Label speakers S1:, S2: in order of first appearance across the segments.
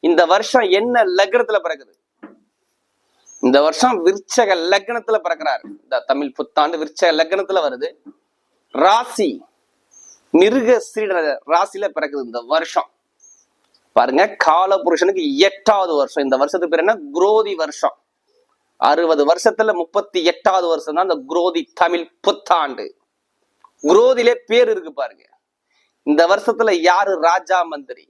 S1: இந்த வருஷம் என்ன லக்னத்துல பிறகுது இந்த வருஷம் விருச்சக லக்னத்துல பிறக்கிறாரு. இந்த தமிழ் புத்தாண்டு விருச்சக லக்னத்துல வருது. ராசி மிருக சீட ராசியில பிறக்குது இந்த வருஷம். பாருங்க கால புருஷனுக்கு எட்டாவது வருஷம். இந்த வருஷத்துக்கு பேர் என்ன? குரோதி வருஷம். அறுபது வருஷத்துல முப்பத்தி எட்டாவது வருஷம் தான் இந்த குரோதி தமிழ் புத்தாண்டு. குரோதிலே பேர் இருக்கு பாருங்க. இந்த வருஷத்துல யாரு ராஜா மந்திரி?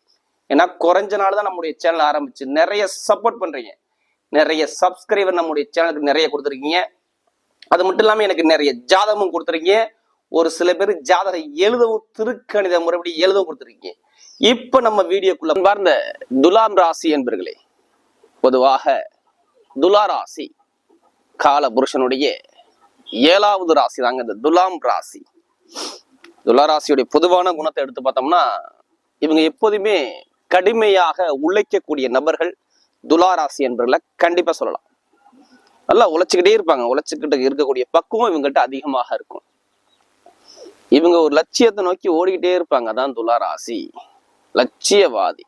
S1: ஏன்னா குறைஞ்ச நாள் தான் நம்முடைய சேனல் ஆரம்பிச்சு. நிறைய சப்போர்ட் பண்றீங்க. நிறைய சப்ஸ்கிரைபர் நம்முடைய சேனலுக்கு நிறைய கொடுத்துருக்கீங்க. அது மட்டும் இல்லாமல் எனக்கு நிறைய ஜாதகமும் கொடுத்துருக்கீங்க. ஒரு சில பேர் ஜாதகம் எழுதவும் திருக்கணித முறைப்படி எழுதவும் கொடுத்துருக்கீங்க. இப்ப நம்ம வீடியோக்குள்ள பார்ந்த துலாம் ராசி என்பர்களே பொதுவாக துலா ராசி கால புருஷனுடைய ஏழாவது ராசி தாங்க இந்த துலாம் ராசி. துலா ராசியுடைய பொதுவான குணத்தை எடுத்து பார்த்தோம்னா இவங்க எப்போதுமே கடுமையாக உழைக்கக்கூடிய நபர்கள் துலாராசி என்பவர்களை என்பர்களை கண்டிப்பா சொல்லலாம். நல்லா உழைச்சிக்கிட்டே இருப்பாங்க. உழைச்சிக்கிட்டு இருக்கக்கூடிய பக்குவம் இவங்ககிட்ட அதிகமாக இருக்கும். இவங்க ஒரு லட்சியத்தை நோக்கி ஓடிக்கிட்டே இருப்பாங்க. அதான் துலாராசி லட்சியவாதி.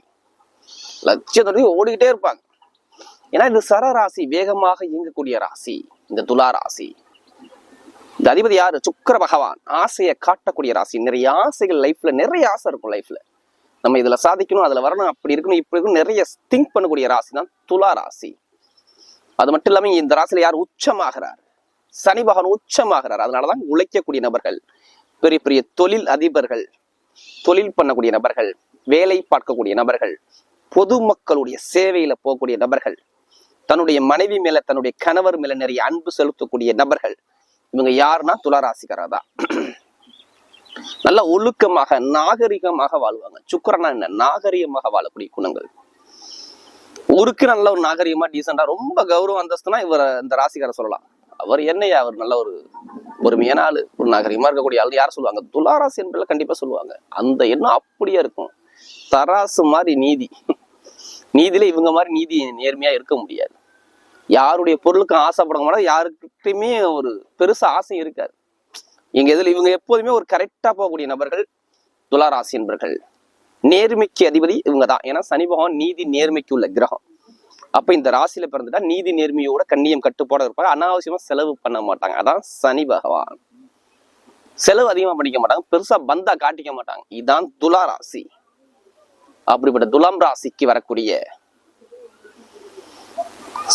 S1: லட்சியத்தை நோக்கி ஓடிக்கிட்டே இருப்பாங்க. ஏன்னா இது சர ராசி வேகமாக இயங்கக்கூடிய ராசி. இந்த துலா ராசி. இந்த அதிபதி யாரு? சுக்கர பகவான். ஆசையை காட்டக்கூடிய ராசி. நிறைய ஆசைகள் லைஃப்ல நிறைய ஆசை இருக்கும் லைஃப்ல நம்ம இதுல சாதிக்கணும் அதுல வரணும் அப்படி இருக்கணும் இப்படி இருக்கணும் நிறைய திங்க் பண்ணக்கூடிய ராசி தான் துலா ராசி. அது மட்டும் இல்லாம இந்த ராசியில யார் உச்சமாகிறார்? சனி பகவான் உச்சமாகிறார். அதனாலதான் உழைக்கக்கூடிய நபர்கள் பெரிய பெரிய தொழில் அதிபர்கள் தொழில் பண்ணக்கூடிய நபர்கள் வேலை பார்க்கக்கூடிய நபர்கள் பொதுமக்களுடைய சேவையில போகக்கூடிய நபர்கள் தன்னுடைய மனைவி மேல தன்னுடைய கணவர் மேல நிறைய அன்பு செலுத்தக்கூடிய நபர்கள் இவங்க யாருன்னா துளாராசிக்காரா தான் நல்ல ஒழுக்கமாக நாகரிகமாக வாழ்வாங்க. சுக்கரனா என்ன? நாகரிகமாக வாழக்கூடிய குணங்கள். ஊருக்கு நல்ல ஒரு நாகரிகமா டீசெண்டா ரொம்ப கௌரவ அந்தஸ்துனா இவர் இந்த ராசிக்கார சொல்லலாம். அவர் என்னையா? அவர் நல்ல ஒரு பொறுமையான ஆளு ஒரு நாகரிகமா இருக்கக்கூடிய ஆள் யார் சொல்லுவாங்க? துளாராசி என்பதில் கண்டிப்பா சொல்லுவாங்க. அந்த எண்ணம் அப்படியே இருக்கும். தராசு மாதிரி நீதி. நீதியில இவங்க மாதிரி நீதி நேர்மையா இருக்க முடியாது. யாருடைய பொருளுக்கும் ஆசைப்பட மாட்டாங்க. யாருக்கிட்டையுமே ஒரு பெருசா ஆசை இருக்காது. எங்க இதுல இவங்க எப்போதுமே ஒரு கரெக்டா போகக்கூடிய நபர்கள் துளாராசி என்பர்கள். நேர்மைக்கு அதிபதி இவங்க தான். ஏன்னா சனி பகவான் நீதி நேர்மைக்கு உள்ள கிரகம். அப்ப இந்த ராசியில பிறந்துட்டா நீதி நேர்மையோட கண்ணியம் கட்டுப்பாட இருப்பாங்க அனாவசியமா செலவு பண்ண மாட்டாங்க. அதான் சனி பகவான். செலவு அதிகமா பண்ணிக்க மாட்டாங்க. பெருசா பந்தா காட்டிக்க மாட்டாங்க. இதுதான் துலா ராசி. அப்படிப்பட்ட துலாம் ராசிக்கு வரக்கூடிய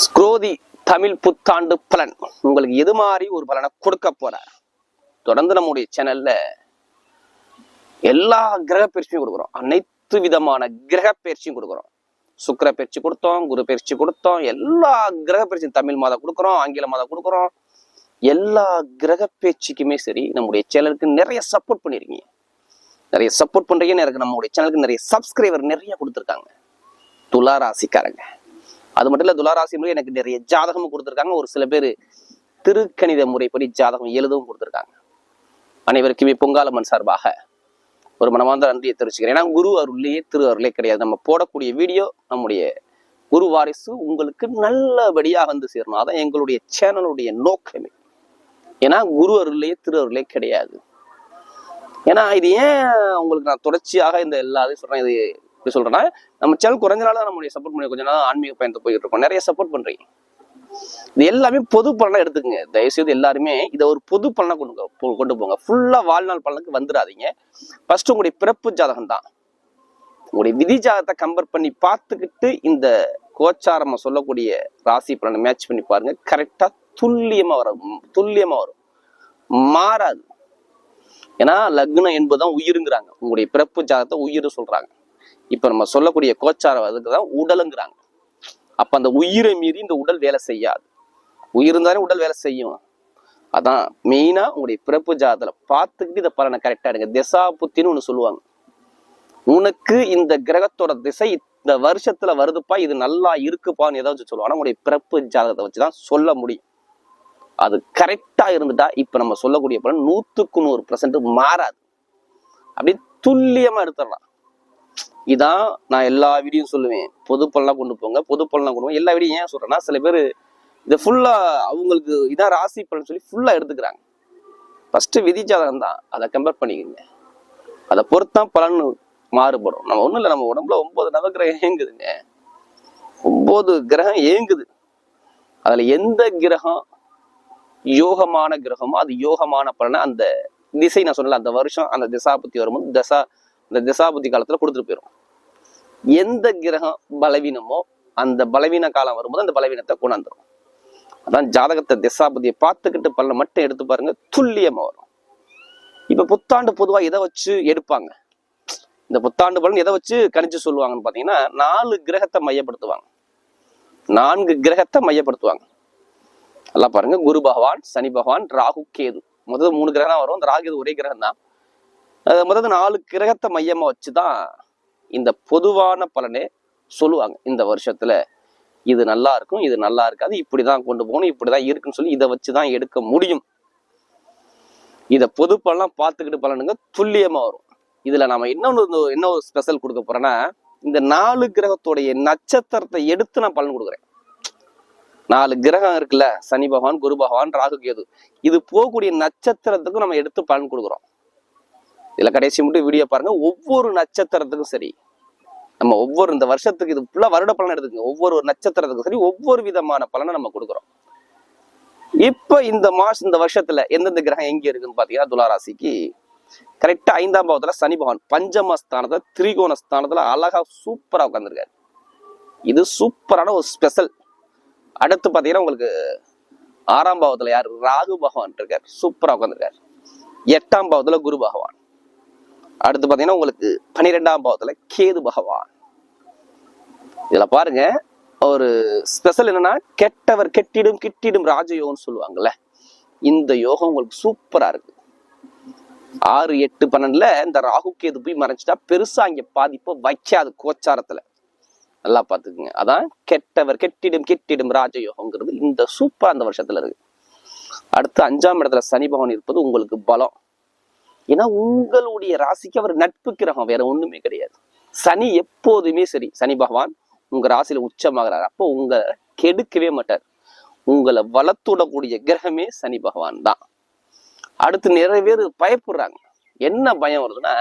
S1: ஸ்க்ரோதி தமிழ் புத்தாண்டு பலன். உங்களுக்கு எது மாதிரி ஒரு பலனை கொடுக்க போற தொடர்ந்து நம்முடைய சேனல்ல எல்லா கிரக பயிற்சியும் கொடுக்குறோம். அனைத்து விதமான கிரக பயிற்சியும் கொடுக்குறோம். சுக்கிர பயிற்சி கொடுத்தோம் குரு பயிற்சி கொடுத்தோம் எல்லா கிரக பயிற்சியும் தமிழ் மாதம் கொடுக்குறோம் ஆங்கில மாதம் கொடுக்குறோம். எல்லா கிரக பேச்சுக்குமே சரி நம்முடைய சேனலுக்கு நிறைய சப்போர்ட் பண்ணிருக்கீங்க. நிறைய சப்போர்ட் பண்றீங்க எனக்கு நம்மளுடைய சேனலுக்கு நிறைய சப்ஸ்கிரைபர் நிறைய கொடுத்துருக்காங்க. துலா ராசிக்காரங்க அது மட்டும் இல்ல துளாராசி முறை எனக்கு நிறைய ஜாதகமும் கொடுத்துருக்காங்க. ஒரு சில பேர் திருக்கணித முறைப்படி ஜாதகம் எழுதவும் கொடுத்துருக்காங்க. அனைவருக்குமே பொங்காலம்மன் சார்பாக ஒரு மனமார்ந்த நன்றியை தெரிவிச்சுக்கிறேன். ஏன்னா குரு அருள்லேயே திரு அருளே கிடையாது. நம்ம போடக்கூடிய வீடியோ நம்முடைய குரு வாரிசு உங்களுக்கு நல்லபடியாக வந்து சேரணும். அதான் எங்களுடைய சேனலுடைய நோக்கமே. ஏன்னா குரு அருள்லேயே திரு அருளே கிடையாது. ஏன்னா இது ஏன் உங்களுக்கு நான் தொடர்ச்சியாக இந்த எல்லா இதையும் சொல்றேன்? இது இப்படி சொல்றேன்னா நம்ம சேனல் கொஞ்ச நாள் தான் நம்முடைய சப்போர்ட் பண்ணி கொஞ்ச நாள் ஆன்மீக பயணத்தை போயிட்டு இருக்கோம். நிறைய சப்போர்ட் பண்றீங்க. இது எல்லாமே பொது பலனா எடுத்துக்கங்க. தயவுசெய்து எல்லாருமே இதை ஒரு பொது பலனா கொண்டு கொண்டு போங்க. ஃபுல்லா வாழ்நாள் பலனுக்கு வந்துடாதீங்க ஃபர்ஸ்ட் உங்களுடைய பிறப்பு ஜாதகம் தான் உங்களுடைய விதி ஜாதகத்தை கம்பேர் பண்ணி பார்த்துக்கிட்டு இந்த கோச்சாரம் சொல்லக்கூடிய ராசி பலனை மேட்ச் பண்ணி பாருங்க. கரெக்டா துல்லியமா வரும். துல்லியமா வரும். மாறாது. ஏன்னா லக்னம் என்பதுதான் உயிருங்கிறாங்க. உங்களுடைய பிறப்பு ஜாதகத்தை உயிர் சொல்றாங்க. இப்ப நம்ம சொல்லக்கூடிய கோச்சாரம் அதுக்கு தான் உடலுங்கிறாங்க. அப்ப அந்த உயிரை மீறி இந்த உடல் வேலை செய்யாது. உயிர் இருந்தாலே உடல் வேலை செய்யும். அதான் மெயினா உங்களுடைய பிறப்பு ஜாதத்துல பார்த்துக்கிட்டு இதை பலனை கரெக்டா எடுங்க. திசா புத்தின்னு ஒண்ணு சொல்லுவாங்க. உனக்கு இந்த கிரகத்தோட திசை இந்த வருஷத்துல வருதுப்பா இது நல்லா இருக்குப்பான்னு ஏதாவது சொல்லுவோம் ஆனா உங்களுடைய பிறப்பு ஜாதகத்தை வச்சுதான் சொல்ல முடியும். அது கரெக்டா இருந்துட்டா இப்ப நம்ம சொல்லக்கூடிய பலன் நூத்துக்கு நூறு பர்சன்ட் மாறாது. அப்படியே துல்லியமா எடுத்துடலாம். இதான் நான் எல்லா வீடியும் சொல்லுவேன். பொது பலனாக கொண்டு போங்க. பொது பலனாக கொண்டு போங்க. எல்லா வீடியும் ஏன் சொல்றேன்னா சில பேர் இதை ஃபுல்லா அவங்களுக்கு இதான் ராசி பலன் சொல்லி ஃபுல்லா எடுத்துக்கிறாங்க. ஃபர்ஸ்ட் விதிஜாதகம் தான். அதை கம்பேர் பண்ணிக்கோங்க. அதை பொறுத்தான் பலன் மாறுபடும். நம்ம ஒன்றும் இல்லை நம்ம உடம்புல ஒன்பது நவகிரகம் இயங்குதுங்க. ஒன்பது கிரகம் இயங்குது. அதில் எந்த கிரகம் யோகமான கிரகமோ அது யோகமான பலனை அந்த திசை நான் சொன்னல அந்த வருஷம் அந்த திசாபுத்தி வரும்போது தசா அந்த திசாபுத்தி காலத்தில் கொடுத்துட்டு போயிடும் எந்த கிரகம் பலவீனமோ அந்த பலவீன காலம் வரும்போது அந்த பலவீனத்தை கொண்டாந்துரும். அதான் ஜாதகத்தை திசாபதியை பார்த்துக்கிட்டு பல்ல மட்டும் எடுத்து பாருங்க துல்லியமா வரும். இப்ப புத்தாண்டு பொதுவா எதை வச்சு எடுப்பாங்க? இந்த புத்தாண்டு பலன் எதை வச்சு கணிச்சு சொல்லுவாங்கன்னு பாத்தீங்கன்னா நாலு கிரகத்தை மையப்படுத்துவாங்க. நான்கு கிரகத்தை மையப்படுத்துவாங்க. நல்லா பாருங்க குரு பகவான் சனி பகவான் ராகு கேது. முதல் மூணு கிரகம் தான் வரும். அந்த ராகு கேது ஒரே கிரகம் தான் முதல்ல நாலு கிரகத்தை மையமா வச்சுதான் இந்த பொதுவான பலனே சொல்லுவாங்க. இந்த வருஷத்துல இது நல்லா இருக்கும் இது நல்லா இருக்காது இப்படிதான் கொண்டு போகணும் இப்படிதான் இருக்குன்னு சொல்லி இதை வச்சுதான் எடுக்க முடியும். இத பொது பலனா பார்த்துக்கிட்டு பலனுங்க துல்லியமா வரும். இதுல நாம இன்னொன்னு என்ன ஒரு ஸ்பெஷல் கொடுக்க போறேன்னா இந்த நாலு கிரகத்தோடைய நட்சத்திரத்தை எடுத்து நான் பலன் கொடுக்குறேன். நாலு கிரகம் இருக்குல்ல சனி பகவான் குரு பகவான் ராகு கேது. இது போகக்கூடிய நட்சத்திரத்துக்கும் நம்ம எடுத்து பலன் கொடுக்குறோம். இதுல கடைசி மட்டும் வீடியோ பாருங்க. ஒவ்வொரு நட்சத்திரத்துக்கும் சரி. நம்ம ஒவ்வொரு இந்த வருஷத்துக்கு இது ஃபுல்லா வருட பலன் எடுத்துக்கங்க. ஒவ்வொரு நட்சத்திரத்துக்கும் சரி ஒவ்வொரு விதமான பலனை நம்ம கொடுக்குறோம். இப்ப இந்த மாசம் இந்த வருஷத்துல எந்தெந்த கிரகம் எங்க இருக்குன்னு பாத்தீங்கன்னா துளாராசிக்கு கரெக்டா ஐந்தாம் பாவத்துல சனி பகவான் பஞ்சம ஸ்தானத்துல திரிகோண ஸ்தானத்துல அழகா சூப்பரா உட்காந்துருக்காரு இது சூப்பரான ஒரு ஸ்பெஷல் அடுத்து பாத்தீங்கன்னா உங்களுக்கு ஆறாம் பாவத்துல யார்? ராகு பகவான் இருக்கார். சூப்பரா உட்காந்துருக்காரு எட்டாம் பாவத்துல குரு பகவான். அடுத்து பாத்தீங்கன்னா உங்களுக்கு பன்னிரெண்டாம் பாவத்தில் கேது பகவான். இதில் பாருங்க ஒரு ஸ்பெஷல் என்னன்னா கெட்டவர் கெட்டிடும் கிட்டிடும் ராஜயோகம்னு சொல்லுவாங்கல்ல இந்த யோகம் உங்களுக்கு சூப்பரா இருக்கு. ஆறு எட்டு பன்னெண்டுல இந்த ராகு கேது போய் மறைச்சிட்டா பெருசா இங்க பாதிப்பை வைக்காது கோச்சாரத்துல. நல்லா பாத்துக்குங்க அதான் கெட்டவர் கெட்டிடும் கெட்டிடும் ராஜயோகம்ங்கிறது இந்த சூப்பர் அந்த வருஷத்துல இருக்கு. அடுத்து அஞ்சாம் இடத்துல சனி பகவான் இருப்பது உங்களுக்கு பலம். ஏன்னா உங்களுடைய ராசிக்கு அவர் நட்பு கிரகம் வேற ஒண்ணுமே கிடையாது. சனி எப்போதுமே சரி. சனி பகவான் உங்க ராசியில உச்சமாகிறார். அப்போ உங்க கெடுக்கவே மாட்டார். உங்களை வளர்த்துடக்கூடிய கிரகமே சனி பகவான் தான். அடுத்து நிறைய பேர் பயப்படுறாங்க. என்ன பயம் வருதுன்னா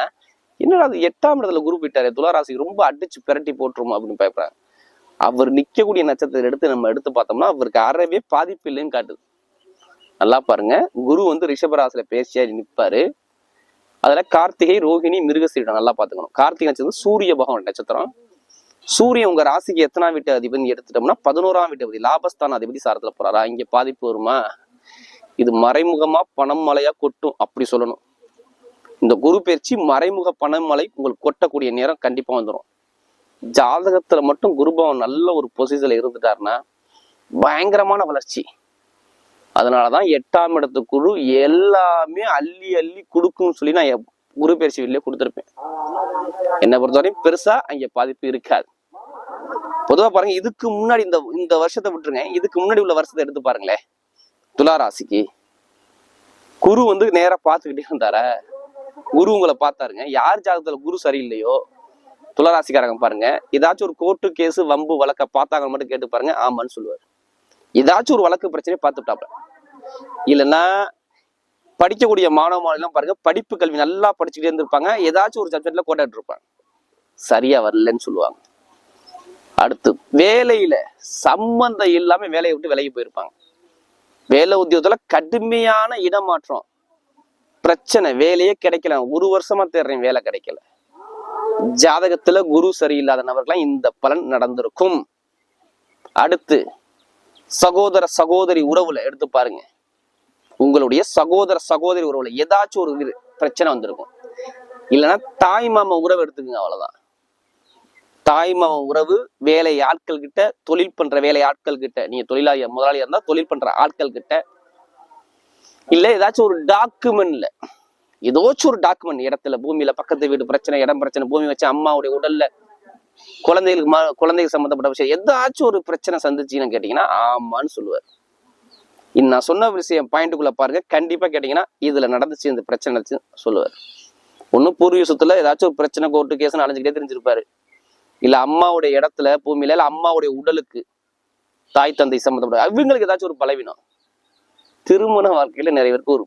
S1: என்னடா அது எட்டாம் இடத்துல குரு போயிட்டாரு துளாராசிக்கு ரொம்ப அடிச்சு பிரட்டி போட்டுருமா அப்படின்னு பயப்படுறாங்க. அவர் நிக்கக்கூடிய நட்சத்திரத்தை எடுத்து நம்ம எடுத்து பார்த்தோம்னா அவருக்கு அறவே பாதிப்பு இல்லைன்னு காட்டுது. நல்லா பாருங்க. குரு வந்து ரிஷபராசில பேசியா நிப்பாரு. அதுல கார்த்திகை ரோகிணி மிருகசீடம் நல்லா பாத்துக்கணும் கார்த்திகை நட்சத்திரம் சூரிய பகவான் நட்சத்திரம். சூரியன் உங்க ராசிக்கு எத்தனாம் வீட்டு அதிபதி எடுத்துட்டோம்னா பதினோராம் வீட்டு அதிபதி லாபஸ்தான அதிபதி சாரத்துல போறாரா? இங்க பாதிப்பு வருமா? இது மறைமுகமா பணம் மழையா கொட்டும் அப்படி சொல்லணும். இந்த குரு பயிற்சி மறைமுக பணமழை உங்களுக்கு கொட்டக்கூடிய நேரம் கண்டிப்பா வந்துடும் ஜாதகத்துல மட்டும் குருபவன் நல்ல ஒரு பொசிஷன்ல இருந்துட்டாருன்னா பயங்கரமான வளர்ச்சி. அதனால தான் எட்டாம் இடத்து குரு எல்லாமே அள்ளி அள்ளி கொடுக்கும்னு சொல்லி நான் குரு பயிற்சி வெளியே கொடுத்துருப்பேன். என்னை பொறுத்தவரையும் பெருசா அங்கே பாதிப்பு இருக்காது. பொதுவாக பாருங்க இதுக்கு முன்னாடி இந்த இந்த வருஷத்தை விட்டுருங்க. இதுக்கு முன்னாடி உள்ள வருஷத்தை எடுத்து பாருங்களேன். துளாராசிக்கு குரு வந்து நேராக பார்த்துக்கிட்டே இருந்தார? குரு உங்களை பார்த்தாருங்க. யார் ஜாதகத்தில் குரு சரியில்லையோ? துளராசிக்காரங்க பாருங்க ஏதாச்சும் ஒரு கோர்ட்டு கேஸ் வம்பு வழக்க பார்த்தாங்க மட்டும் கேட்டு பாருங்க ஆமான்னு சொல்லுவார். ஏதாச்சும் ஒரு வழக்கு பிரச்சனையை பார்த்துட்டாப்ல. இல்லைன்னா படிக்கக்கூடிய மாணவ மாணவிலாம் பாருங்க படிப்பு கல்வி நல்லா படிச்சுக்கிட்டே இருந்திருப்பாங்க. ஏதாச்சும் ஒரு சப்ஜெக்ட்ல கோட்டாட்டு இருப்பாங்க சரியா வரலன்னு சொல்லுவாங்க. அடுத்து வேலையில சம்பந்தம் இல்லாம வேலையை விட்டு விலகி போயிருப்பாங்க. வேலை உத்தியோகத்துல கடுமையான இடமாற்றம். பிரச்சனை வேலையே கிடைக்கல. ஒரு வருஷமா தேடுறேன் வேலை கிடைக்கல. ஜாதகத்துல குரு சரியில்லாத நபர்களாம் இந்த பலன் நடந்திருக்கும். அடுத்து சகோதர சகோதரி உறவுல எடுத்து பாருங்க. உங்களுடைய சகோதர சகோதரி உறவுல ஏதாச்சும் ஒரு பிரச்சனை வந்திருக்கும். இல்லைன்னா தாய் மாமா உறவு எடுத்துக்கோங்க அவ்வளவுதான். தாய் மாமா உறவு வேலை ஆட்கள் கிட்ட தொழில் பண்ற வேலை ஆட்கள் கிட்ட. நீங்க தொழிலாளி முதலாளியா இருந்தா தொழில் பண்ற ஆட்கள் கிட்ட. இல்ல ஏதாச்சும் ஒரு டாக்குமெண்ட்ல ஏதாச்சும் ஒரு டாக்குமெண்ட் இடத்துல பூமியில பக்கத்து வீடு பிரச்சனை இடம் பிரச்சனை பூமி வச்சு அம்மாவுடைய உடல்ல குழந்தைகளுக்கு குழந்தைகள் குழந்தைக்கு சம்பந்தப்பட்ட விஷயம் ஏதாச்சும் ஒரு பிரச்சனை சந்திச்சீங்கன்னு கேட்டீங்கன்னா ஆமான்னு சொல்லுவார். நான் சொன்ன விஷயம் பாயிண்ட்டுக்குள்ள பாருங்க. கண்டிப்பா கேட்டீங்கன்னா இதுல நடந்துச்சு இந்த பிரச்சனை நடந்துச்சு சொல்லுவார். ஒன்னும் பூர்வீகத்துல ஏதாச்சும் ஒரு பிரச்சனை கோர்ட்டு கேஸ் அலைஞ்சுக்கிட்டே தெரிஞ்சிருப்பாரு. இல்ல அம்மாவுடைய இடத்துல பூமியில இல்ல அம்மாவுடைய உடலுக்கு தாய் தந்தை சம்மந்தப்பட அவங்களுக்கு ஏதாச்சும் ஒரு பலவீனம். திருமண வாழ்க்கையில நிறைய பேருக்கு ஒரு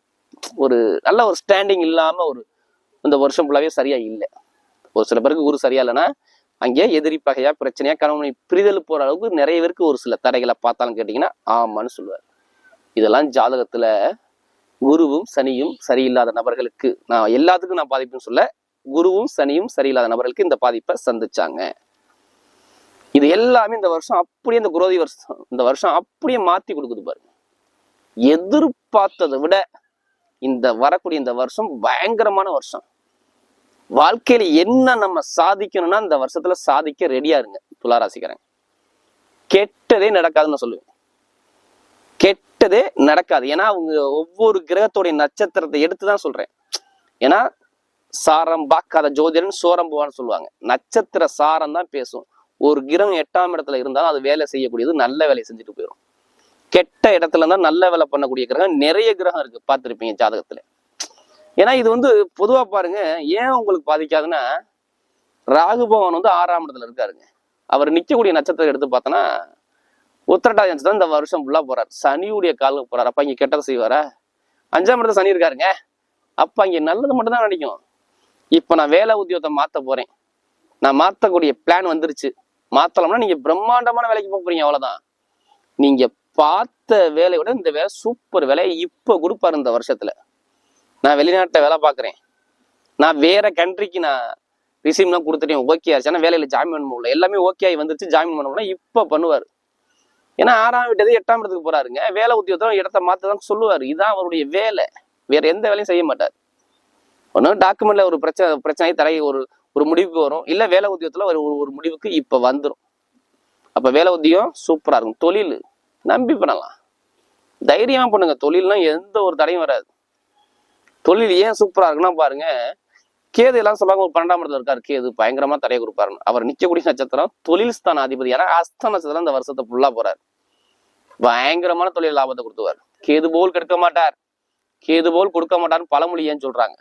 S1: ஒரு நல்ல ஒரு ஸ்டாண்டிங் இல்லாம ஒரு இந்த வருஷம் ஃபுல்லாவே சரியா இல்லை. ஒரு சில பேருக்கு குரு சரியா இல்லைன்னா அங்கே எதிரி பகையா பிரச்சனையா கணவனை பிரிதல் போற அளவுக்கு நிறைய பேருக்கு ஒரு சில தடைகளை பார்த்தாலும் கேட்டீங்கன்னா ஆமான்னு சொல்லுவார். இதெல்லாம் ஜாதகத்துல குருவும் சனியும் சரியில்லாத நபர்களுக்கு நான் எல்லாத்துக்கும் நான் பாதிப்புன்னு சொல்ல குருவும் சனியும் சரியில்லாத நபர்களுக்கு இந்த பாதிப்பை சந்திச்சாங்க. இது எல்லாமே இந்த வருஷம் அப்படியே இந்த குரோதி வருஷம் இந்த வருஷம் அப்படியே மாத்தி கொடுக்குது பாருங்க. எதிர்பார்த்ததை விட இந்த வரக்கூடிய இந்த வருஷம் பயங்கரமான வருஷம். வாழ்க்கையில என்ன நம்ம சாதிக்கணும்னா இந்த வருஷத்துல சாதிக்க ரெடியா இருங்க துளாராசிக்கிறேன் கெட்டதே நடக்காதுன்னு சொல்லுவேன். சொல்லுவேன் கெட்டதே நடக்காது. ஏன்னா அவங்க ஒவ்வொரு கிரகத்தோடைய நட்சத்திரத்தை எடுத்து தான் சொல்றேன். ஏன்னா சாரம் பார்க்காத ஜோதிடன் சோரம் போவான்னு சொல்லுவாங்க. நட்சத்திர சாரம் தான் பேசும். ஒரு கிரகம் எட்டாம் இடத்துல இருந்தாலும் அது வேலை செய்யக்கூடியது நல்ல வேலையை செஞ்சுட்டு போயிடும் கெட்ட இடத்துல இருந்தா நல்ல வேலை பண்ணக்கூடிய கிரகம் நிறைய கிரகம் இருக்கு. பார்த்திருப்பீங்க ஜாதகத்துல. ஏன்னா இது வந்து பொதுவா பாருங்க ஏன் உங்களுக்கு பாதிக்காதுன்னா ராகுபவன் வந்து ஆறாம் இடத்துல இருக்காருங்க. அவர் நிற்கக்கூடிய நட்சத்திரம் எடுத்து பார்த்தோன்னா உத்திரட்டாதி தான் இந்த வருஷம் ஃபுல்லாக போறார். சனியுடைய காலுக்கு போறாரு. அப்போ இங்கே கெட்டதை செய்வாரா? அஞ்சாம் இடத்துல சனி இருக்காருங்க. அப்போ இங்கே நல்லது மட்டும் தான் நினைக்கும். இப்போ நான் வேலை உத்தியோகத்தை மாற்ற போறேன். நான் மாற்றக்கூடிய பிளான் வந்துருச்சு. மாற்றலாம்னா நீங்கள் பிரம்மாண்டமான வேலைக்கு போக போறீங்க அவ்வளோதான் நீங்கள் பார்த்த வேலையை விட இந்த வேலை சூப்பர் வேலையை இப்போ கொடுப்பாரு இந்த வருஷத்தில். நான் வெளிநாட்டை வேலை பார்க்குறேன். நான் வேற கண்ட்ரிக்கு நான் ரிசீவ்லாம் கொடுத்துட்டேன். ஓகே ஆச்சு ஆனால் வேலையில் ஜாமீன் பண்ண முடியல. எல்லாமே ஓகே ஆகி வந்துருச்சு. ஜாமீன் பண்ண முடியல. இப்போ பண்ணுவார். ஏன்னா ஆறாம் விட்டது எட்டாம் இடத்துக்கு போறாருங்க. வேலை உத்தியோகத்தை இடத்த மாத்ததான் சொல்லுவார். இதான் அவருடைய வேலை. வேற எந்த வேலையும் செய்ய மாட்டார். ஒன்றும் டாக்குமெண்ட்ல ஒரு பிரச்சனை பிரச்சனை தலை ஒரு ஒரு முடிவுக்கு வரும். இல்ல வேலை உத்தியோகத்துல ஒரு ஒரு- ஒரு முடிவுக்கு இப்ப வந்துடும் அப்ப வேலை உத்தியோகம் சூப்பரா இருக்கும். தொழில். நம்பி பண்ணலாம். தைரியமா பண்ணுங்க. தொழில்லாம் எந்த ஒரு தடையும் வராது. தொழில் ஏன் சூப்பரா இருக்குன்னா பாருங்க. கேது எல்லாம் சொல்லுவாங்க. ஒரு பன்னெண்டாம் இடத்துல இருக்காரு கேது. பயங்கரமா தடையை கொடுப்பாருன்னு. அவர் நிக்கக்கூடிய நட்சத்திரம் தொழில் ஸ்தான அதிபதி ஏன்னா அஸ்த நட்சத்திரம் இந்த வருஷத்தை ஃபுல்லா போறாரு. பயங்கரமான தொழில் லாபத்தை கொடுத்துவார் கேது போல் கெடுக்க மாட்டார். கேது போல் கொடுக்க மாட்டார்னு பழமொழி ஏன் சொல்றாங்க?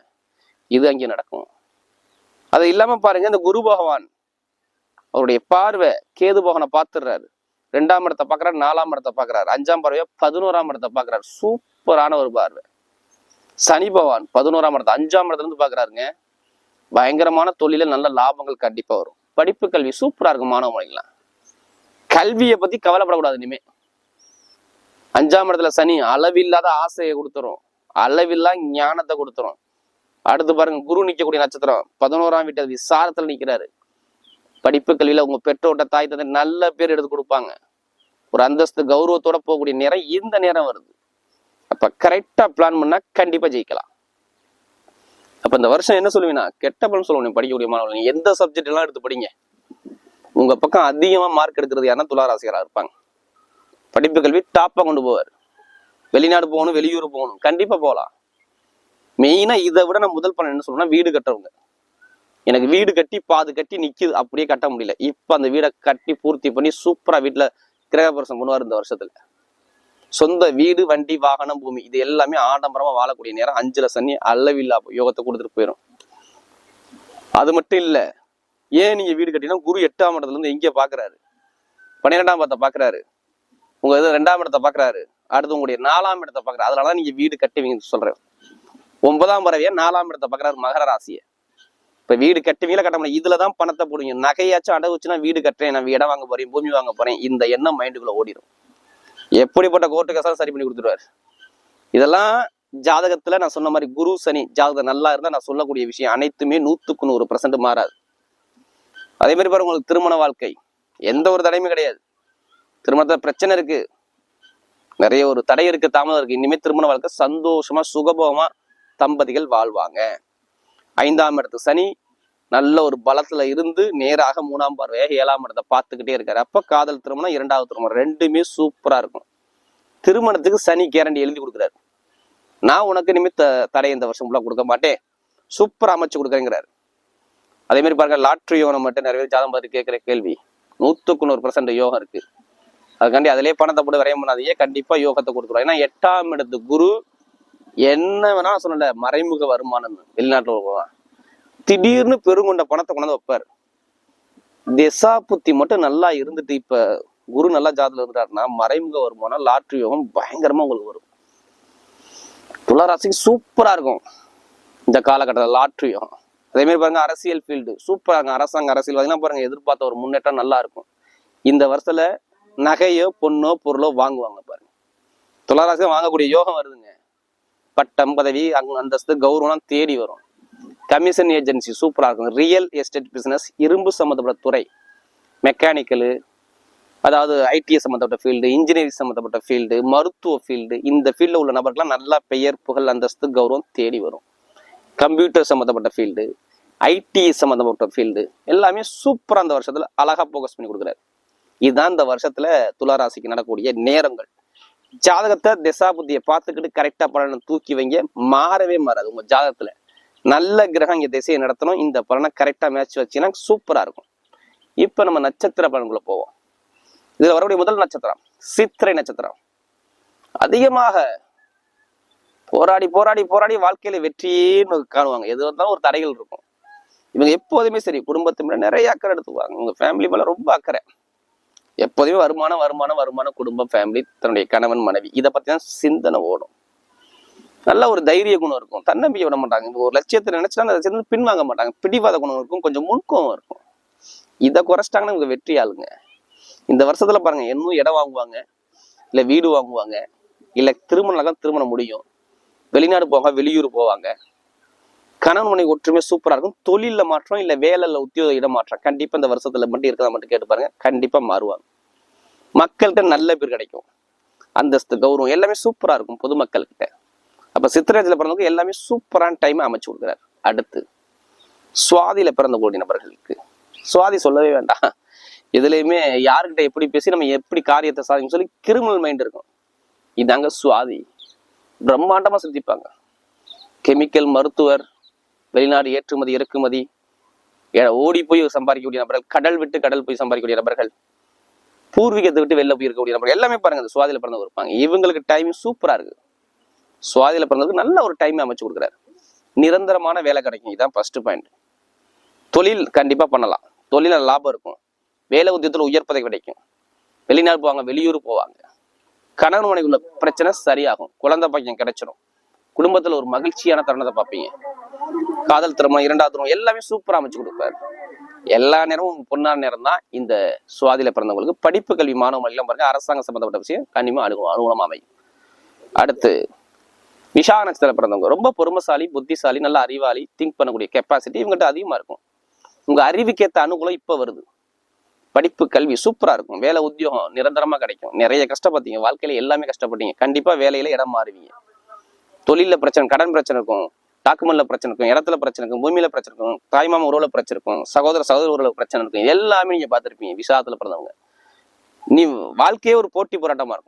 S1: இது அங்கே நடக்கும். அது இல்லாம பாருங்க இந்த குரு பகவான் அவருடைய பார்வை கேது பகவானை பார்த்துடுறாரு. ரெண்டாம் இடத்தை பார்க்கறாரு நாலாம் இடத்தை பார்க்குறாரு. அஞ்சாம் பார்வையா பதினோராம் இடத்தை பார்க்குறாரு. சூப்பரான ஒரு பார்வை. சனி பகவான் பதினோராம் இடத்தை அஞ்சாம் இடத்துல இருந்து பாக்குறாருங்க பயங்கரமான தொழில நல்ல லாபங்கள் கண்டிப்பா வரும். படிப்பு கல்வி சூப்பரா இருக்கும் மாணவ மொழிகளாம் கல்வியை பத்தி கவலைப்படக்கூடாது இனிமே. அஞ்சாம் இடத்துல சனி அளவில்லாத ஆசையை கொடுத்துரும். அளவில்லா ஞானத்தை கொடுத்துரும். அடுத்து பாருங்க குரு நிற்கக்கூடிய நட்சத்திரம். பதினோராம் வீட்டு விசாரத்தில் நிற்கிறாரு படிப்பு கல்வியில் உங்க பெற்றோட்ட தாய் தந்தை நல்ல பேர் எடுத்து கொடுப்பாங்க. ஒரு அந்தஸ்து கௌரவத்தோட போகக்கூடிய நேரம் இந்த நேரம் வருது. அப்ப கரெக்டா பிளான் பண்ணா கண்டிப்பா ஜெயிக்கலாம். அப்ப இந்த வருஷம் என்ன சொல்லுவீங்கன்னா கெட்ட பலன் சொல்லுவேன் படிக்கக்கூடிய மாணவர்கள் எந்த சப்ஜெக்ட் எல்லாம் எடுத்து படிங்க. உங்க பக்கம் அதிகமா மார்க் எடுக்கிறது யாருன்னா துளாராசிகரா இருப்பாங்க. படிப்பு கல்வி டாப்பாக கொண்டு போவார். வெளிநாடு போகணும் வெளியூர் போகணும். கண்டிப்பாக போகலாம். மெயினாக இதை விட நான் முதல் பலன் என்ன சொல்லணும்னா வீடு கட்டுறவங்க. எனக்கு வீடு கட்டி பாது கட்டி நிற்கிது அப்படியே கட்ட முடியல. இப்போ அந்த வீடை கட்டி பூர்த்தி பண்ணி சூப்பராக வீட்டில் கிரகப்பிரசம் பண்ணுவார் இந்த வருஷத்தில். சொந்த வீடு வண்டி வாகனம் பூமி இது எல்லாமே ஆடம்பரமாக வாழக்கூடிய நேரம். அஞ்சுல சனி அல்லவில்லா யோகத்தை கொடுத்துட்டு போயிடும் அது மட்டும் இல்லை ஏன் நீங்கள் வீடு கட்டினா குரு எட்டாம் இடத்துலேருந்து எங்கே பார்க்குறாரு பன்னிரெண்டாம் இடத்தை பார்க்குறாரு உங்க இது ரெண்டாம் இடத்தை பாக்குறாரு. அடுத்து உங்களுடைய நாலாம் இடத்தை பாக்குறாரு அதனாலதான் நீங்க வீடு கட்டுவீங்கன்னு சொல்றேன். ஒன்பதாம் பறவையை நாலாம் இடத்தை பாக்குறாரு மகர ராசியை. இப்ப வீடு கட்டுவீங்களா கட்ட முடியும் இதுலதான் பணத்தை போடுவீங்க. நகையாச்சும் அடகு வச்சுன்னா வீடு கட்டுறேன் நான் இடம் வாங்க போறேன் பூமி வாங்க போறேன். இந்த எண்ணம் மைண்டுக்குள்ள ஓடிடும் எப்படிப்பட்ட கோர்ட்டு கசாலும் சரி பண்ணி கொடுத்துருவாரு. இதெல்லாம் ஜாதகத்துல நான் சொன்ன மாதிரி குரு சனி ஜாதகம் நல்லா இருந்தா நான் சொல்லக்கூடிய விஷயம். அனைத்துமே நூத்துக்கு நூறு பர்சன்ட் மாறாது. அதே மாதிரி பாருங்க உங்களுக்கு திருமண வாழ்க்கை. எந்த ஒரு தடையுமே கிடையாது. திருமணத்தில் பிரச்சனை இருக்கு. நிறைய ஒரு தடை இருக்கு தாமதம் இருக்கு. இனிமே திருமண வாழ்க்கை சந்தோஷமா சுகபோகமா தம்பதிகள் வாழ்வாங்க. ஐந்தாம் இடத்து சனி நல்ல ஒரு பலத்துல இருந்து நேராக மூணாம் பார்வையாக ஏழாம் இடத்தை பார்த்துக்கிட்டே இருக்காரு. அப்ப காதல் திருமணம் இரண்டாவது திருமணம் ரெண்டுமே சூப்பரா இருக்கும். திருமணத்துக்கு சனி கேரண்டி எழுதி கொடுக்குறாரு. நான் உனக்கு நிமித்த தடை இந்த வருஷம் ஃபுல்லாக கொடுக்க மாட்டேன். சூப்பரா அமைச்சு கொடுக்குறேங்கிறாரு. அதே மாதிரி பாருங்க லாட்ரி யோகம் மட்டும் நிறைய பேர் ஜாதகம் பார்த்து கேட்குற கேள்வி. நூத்துக்கு நூறு பர்சன்ட் யோகம் இருக்கு. அதுக்காண்டி அதிலே பணத்தை போட்டு வரைய பண்ணாதீங்க கண்டிப்பா யோகத்தை கொடுத்துருவோம் ஏன்னா எட்டாம் இடத்து குரு என்ன வேணா சொல்லல மறைமுக வருமானம் வெளிநாட்டுல திடீர்னு பெருங்கொண்ட பணத்தை கொண்டாந்து வைப்பார். திசா புத்தி மட்டும் நல்லா இருந்துட்டு இப்ப குரு நல்லா ஜாதத்துல இருந்துட்டாருன்னா மறைமுக வருமானம் லாட்ரி யோகம் பயங்கரமா உங்களுக்கு வரும். துளாராசிக்கு சூப்பரா இருக்கும். இந்த காலகட்டத்தில் லாட்ரி யோகம். அதே மாதிரி பாருங்க அரசியல் ஃபீல்டு சூப்பரா இருக்கும். அரசாங்க அரசியல். பார்த்தீங்கன்னா பாருங்க எதிர்பார்த்த ஒரு முன்னேற்றம் நல்லா இருக்கும். இந்த வருஷத்துல நகையோ பொண்ணோ பொருளோ வாங்குவாங்க பாருங்க. துளாராசி வாங்கக்கூடிய யோகம் வருதுங்க. பட்டம் பதவி அங்க அந்தஸ்து கௌரவம் தேடி வரும். கமிஷன் ஏஜென்சி சூப்பராக இருக்கும். ரியல் எஸ்டேட் பிஸ்னஸ் இரும்பு சம்மந்தப்பட்ட துறை மெக்கானிக்கலு அதாவது ஐடி சம்மந்தப்பட்ட ஃபீல்டு இன்ஜினியரிங் சம்மந்தப்பட்ட ஃபீல்டு மருத்துவ ஃபீல்டு இந்த ஃபீல்டில் உள்ள நபர்கள்லாம் நல்லா பெயர் புகழ் அந்தஸ்து கௌரவம் தேடி வரும். கம்ப்யூட்டர் சம்மந்தப்பட்ட ஃபீல்டு ஐடி சம்மந்தப்பட்ட ஃபீல்டு எல்லாமே சூப்பராக அந்த வருஷத்தில் அழகாக ஃபோக்கஸ் பண்ணி கொடுக்குறாரு. இதுதான் இந்த வருஷத்துல துளாராசிக்கு நடக்கூடிய நேரங்கள். ஜாதகத்தை திசா புத்தியை பார்த்துக்கிட்டு கரெக்டா பலனை தூக்கி வைங்க. மாறவே மாறாது உங்க ஜாதகத்துல. நல்ல கிரகம் இங்க திசையை நடத்தணும். இந்த பலனை கரெக்டா மேட்ச் வச்சீங்கன்னா சூப்பரா இருக்கும். இப்ப நம்ம நட்சத்திர பலன்குள்ள போவோம். இதுல வரக்கூடிய முதல் நட்சத்திரம் சித்திரை நட்சத்திரம். அதிகமாக போராடி போராடி போராடி வாழ்க்கையில வெற்றின்னு காணுவாங்க. எது வந்தாலும் ஒரு தடைகள் இருக்கும். இவங்க எப்போதுமே சரி குடும்பத்து மேல நிறைய அக்கறை எடுத்துக்குவாங்க. உங்க ஃபேமிலி மேல ரொம்ப அக்கறை. எப்போதுமே வருமானம் வருமானம் வருமானம் குடும்பம் ஃபேமிலி தன்னுடைய கணவன் மனைவி. இதை பற்றி தான் சிந்தனை ஓடும். நல்ல ஒரு தைரிய குணம் இருக்கும். தன்னம்பிக்கை விட மாட்டாங்க. ஒரு லட்சியத்தை நினைச்சா அந்த லட்சியத்தை பின்வாங்க மாட்டாங்க. பிடிவாத குணம் இருக்கும். கொஞ்சம் முன்கோவம் இருக்கும். இதை குறைச்சிட்டாங்கன்னா இவங்க வெற்றி ஆளுங்க. இந்த வருஷத்துல பாருங்க இன்னும் இடம் வாங்குவாங்க. இல்லை வீடு வாங்குவாங்க. இல்ல திருமணம் தான் திருமணம் முடியும். வெளிநாடு போவாங்க வெளியூர் போவாங்க. கணவன் மனைவி ஒற்றுமை சூப்பராக இருக்கும். தொழிலில் மாற்றம் இல்லை வேலையில் உத்தியோக இடம் மாற்றம் இந்த வருஷத்தில் மட்டும் இருக்கதா மட்டும் கேட்டு பாருங்க. கண்டிப்பாக மாறுவாங்க. மக்கள்கிட்ட நல்ல பேர் கிடைக்கும். அந்தஸ்து கௌரவம் எல்லாமே சூப்பராக இருக்கும் பொதுமக்கள்கிட்ட. அப்போ சித்திரத்தில் பிறந்தவங்க எல்லாமே சூப்பரான டைமை அமைச்சு கொடுக்குறாரு. அடுத்து சுவாதியில் பிறந்த கோடி நபர்களுக்கு. சுவாதி சொல்லவே வேண்டாம். எதுலையுமே யாருக்கிட்ட எப்படி பேசி நம்ம எப்படி காரியத்தை சாதிக்கும் சொல்லி கிரிமினல் மைண்ட் இருக்கும். இதாங்க சுவாதி. பிரம்மாண்டமாக சிந்திப்பாங்க. கெமிக்கல் மருத்துவர் வெளிநாடு ஏற்றுமதி இறக்குமதி. ஓடி போய் சம்பாதிக்கக்கூடிய நபர்கள் கடல் விட்டு கடல் போய் சம்பாதிக்கக்கூடிய நபர்கள் பூர்வீகத்தை விட்டு வெளில போய் இருக்கக்கூடிய நபர்கள் எல்லாமே பாருங்க இந்த சுவாதியில பிறந்தவங்க இருப்பாங்க. இவங்களுக்கு டைமிங் சூப்பரா இருக்கு. சுவாதியில பிறந்தவருக்கு நல்ல ஒரு டைம் அமைச்சு கொடுக்குறாரு. நிரந்தரமான வேலை கிடைக்கும். இதுதான் ஃபர்ஸ்ட் பாயிண்ட் தொழில் கண்டிப்பா பண்ணலாம். தொழில லாபம் இருக்கும். வேலை உத்தியத்துல உயர் பதவி கிடைக்கும். வெளிநாடு போவாங்க வெளியூர் போவாங்க. கணவன் உள்ள பிரச்சனை சரியாகும். குழந்தை பையன் கிடைச்சிடும் குடும்பத்துல ஒரு மகிழ்ச்சியான தருணத்தை பார்ப்பீங்க. காதல் திருமணம் இரண்டாவது திருமணம் எல்லாமே சூப்பராக அமைச்சு கொடுப்பாரு. எல்லா நேரமும் பொன்னான நேரம் தான் இந்த சுவாதியில பிறந்தவங்களுக்கு. படிப்பு கல்வி மாணவ எல்லாம் பாருங்க அரசாங்கம் சம்பந்தப்பட்ட விஷயம் கண்டிப்பாக அனு அனுகூலமாக அமையும். அடுத்து விஷா நட்சத்திரம் பிறந்தவங்க ரொம்ப பொறுமைசாலி புத்திசாலி நல்ல அறிவாளி திங்க் பண்ணக்கூடிய கெப்பாசிட்டி இவங்ககிட்ட அதிகமாக இருக்கும். உங்கள் அறிவுக்கேற்ற அனுகூலம் இப்போ வருது. படிப்பு கல்வி சூப்பராக இருக்கும். வேலை உத்தியோகம் நிரந்தரமாக கிடைக்கும். நிறைய கஷ்டப்பட்டீங்க. வாழ்க்கையில எல்லாமே கஷ்டப்பட்டீங்க. கண்டிப்பாக வேலையில் இடம் மாறுவீங்க. தொழிலில் பிரச்சனை கடன் பிரச்சனை இருக்கும். டாக்குமெண்ட்ல பிரச்சனை இருக்கும் இடத்துல பிரச்சனை இருக்கும் பூமியில பிரச்சனை இருக்கும் தாய்மாம உறவுல பிரச்சனை இருக்கும் சகோதர சகோதர உறவுல பிரச்சனை இருக்கும் எல்லாமே நீங்க பார்த்துருப்பீங்க விசாரத்துல பிறந்தவங்க. நீ வாழ்க்கையே ஒரு போட்டி போராட்டமா இருக்கும்.